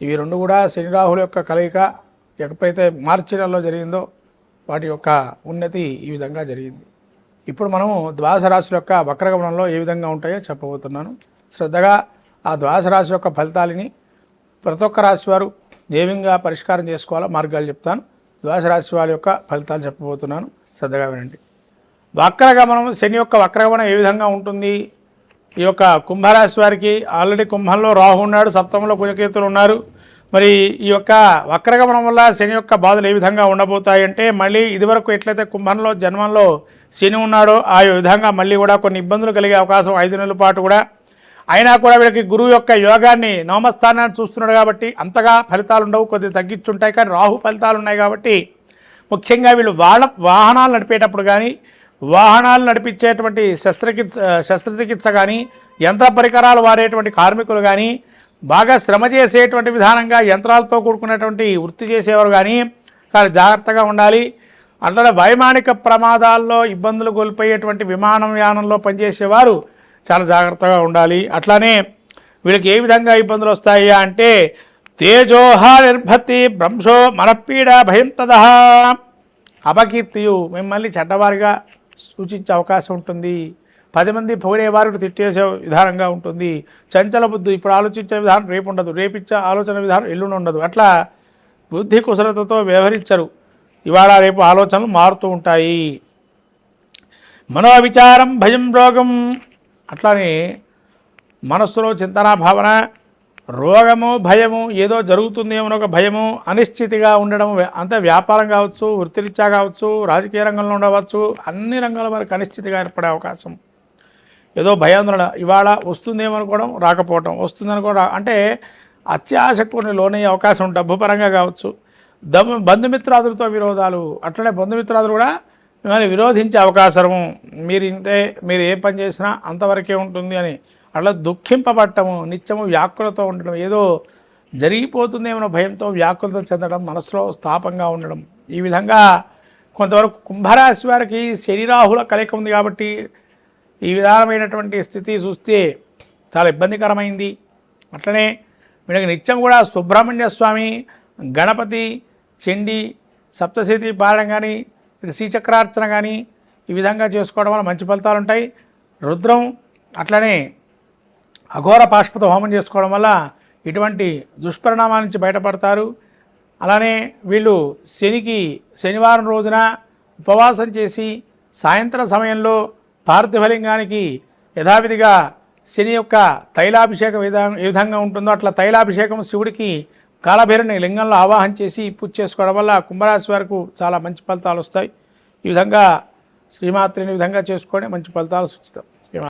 ఇవి రెండు కూడా శని రాహుల యొక్క కలయిక ఎప్పుడైతే మార్చి నెలలో జరిగిందో వాటి యొక్క ఉన్నతి ఈ విధంగా జరిగింది. ఇప్పుడు మనము ద్వాదశ రాశుల యొక్క వక్రగమనంలో ఏ విధంగా ఉంటాయో చెప్పబోతున్నాను. శ్రద్ధగా ఆ ద్వాదశ రాశి యొక్క ఫలితాలని ప్రతి ఒక్క రాశి వారు ఏ విధంగా పరిష్కారం చేసుకోవాలో మార్గాలు చెప్తాను. ద్వాదశ రాశి వారి యొక్క ఫలితాలు చెప్పబోతున్నాను. శ్రద్ధగా వినండి. వక్రగమనం శని యొక్క వక్రగమనం ఏ విధంగా ఉంటుంది? ఈ యొక్క కుంభరాశి వారికి ఆల్రెడీ కుంభంలో రాహు ఉన్నాడు సప్తమంలో కుజకేతులు ఉన్నారు. మరి ఈ యొక్క వక్రగమనం వల్ల శని యొక్క బాధలు ఏ విధంగా ఉండబోతాయంటే మళ్ళీ ఇదివరకు ఎట్లయితే కుంభంలో జన్మంలో శని ఉన్నాడో ఆ విధంగా మళ్ళీ కూడా కొన్ని ఇబ్బందులు కలిగే అవకాశం ఐదు నెలల పాటు కూడా. అయినా కూడా వీళ్ళకి గురువు యొక్క యోగాన్ని నవమస్థానాన్ని చూస్తున్నాడు కాబట్టి అంతగా ఫలితాలు ఉండవు కొద్దిగా తగ్గించుంటాయి. కానీ రాహు ఫలితాలు ఉన్నాయి కాబట్టి ముఖ్యంగా వీళ్ళు వాళ్ళ వాహనాలు నడిపేటప్పుడు కానీ వాహనాలు నడిపించేటువంటి శస్త్రచికిత్స శస్త్రచికిత్స కానీ యంత్ర పరికరాలు వాడేటువంటి కార్మికులు కానీ బాగా శ్రమ చేసేటువంటి విధానంగా యంత్రాలతో కూడుకున్నటువంటి వృత్తి చేసేవారు కానీ చాలా జాగ్రత్తగా ఉండాలి. అట్లనే వైమానిక ప్రమాదాల్లో ఇబ్బందులు కోల్పోయేటువంటి విమానం యానంలో పనిచేసేవారు చాలా జాగ్రత్తగా ఉండాలి. అట్లానే వీళ్ళకి ఏ విధంగా ఇబ్బందులు వస్తాయి అంటే తేజోహ నిర్భతి భ్రంశో మనపీడ భయం తదహ అపకీర్తియు మిమ్మల్ని చెడ్డవారిగా సూచించే అవకాశం ఉంటుంది. పది మంది పొగిడేవారు తిట్టేసే విధానంగా ఉంటుంది. చంచల బుద్ధి ఇప్పుడు ఆలోచించే విధానం రేపు ఉండదు. రేపిచ్చే ఆలోచన విధానం ఎల్లుండి ఉండదు. అట్లా బుద్ధి కుశలతతో వ్యవహరించరు. ఇవాళ రేపు ఆలోచనలు మారుతూ ఉంటాయి. మనోవిచారం భయం రోగం అట్లానే మనస్సులో చింతన భావన రోగము భయము ఏదో జరుగుతుందేమో ఒక భయము అనిశ్చితిగా ఉండడం అంత అంతే వ్యాపారం కావచ్చు వృత్తిరీత్యా కావచ్చు రాజకీయ రంగంలో ఉండవచ్చు అన్ని రంగాల వరకు అనిశ్చితిగా ఏర్పడే అవకాశం. ఏదో భయాందోళన ఇవాళ వస్తుందేమో అనుకోవడం రాకపోవడం వస్తుందనుకోవడం అంటే అత్యాశకు లోనయ్యే అవకాశం డబ్బు పరంగా కావచ్చు. దమ్ బంధుమిత్రాదులతో విరోధాలు. అట్లనే బంధుమిత్రాదులు కూడా మిమ్మల్ని విరోధించే అవకాశము. మీరు ఇంతే మీరు ఏ పని చేసినా అంతవరకే ఉంటుంది అని అట్లా దుఃఖింపబట్టము నిత్యము వ్యాకులతో ఉండడం ఏదో జరిగిపోతుందేమో భయంతో వ్యాకులత చెందడం మనసులో స్థాపంగా ఉండడం. ఈ విధంగా కొంతవరకు కుంభరాశి వారికి శరీరాహుల కలయిక ఉంది కాబట్టి ఈ విధానమైనటువంటి స్థితి చూస్తే చాలా ఇబ్బందికరమైంది. అట్లనే వీళ్ళకి నిత్యం కూడా సుబ్రహ్మణ్య స్వామి గణపతి చెండి సప్తశతి పారాయణ కానీ ఇది శ్రీచక్రార్చన కానీ ఈ విధంగా చేసుకోవడం వల్ల మంచి ఫలితాలు ఉంటాయి రుద్రం అట్లనే అఘోర పాష్పత హోమం చేసుకోవడం వల్ల ఇటువంటి దుష్పరిణామాల నుంచి బయటపడతారు. అలానే వీళ్ళు శనికి శనివారం రోజున ఉపవాసం చేసి సాయంత్రం సమయంలో పార్థివలింగానికి యథావిధిగా శని యొక్క తైలాభిషేకం ఏ విధంగా ఉంటుందో అట్లా తైలాభిషేకం శివుడికి కాలభైరుని లింగంలో ఆవాహన చేసి పూజ చేసుకోవడం వల్ల కుంభరాశి వరకు చాలా మంచి ఫలితాలు వస్తాయి. ఈ విధంగా శ్రీమాత్రిని విధంగా చేసుకొని మంచి ఫలితాలు సూచిస్తాం.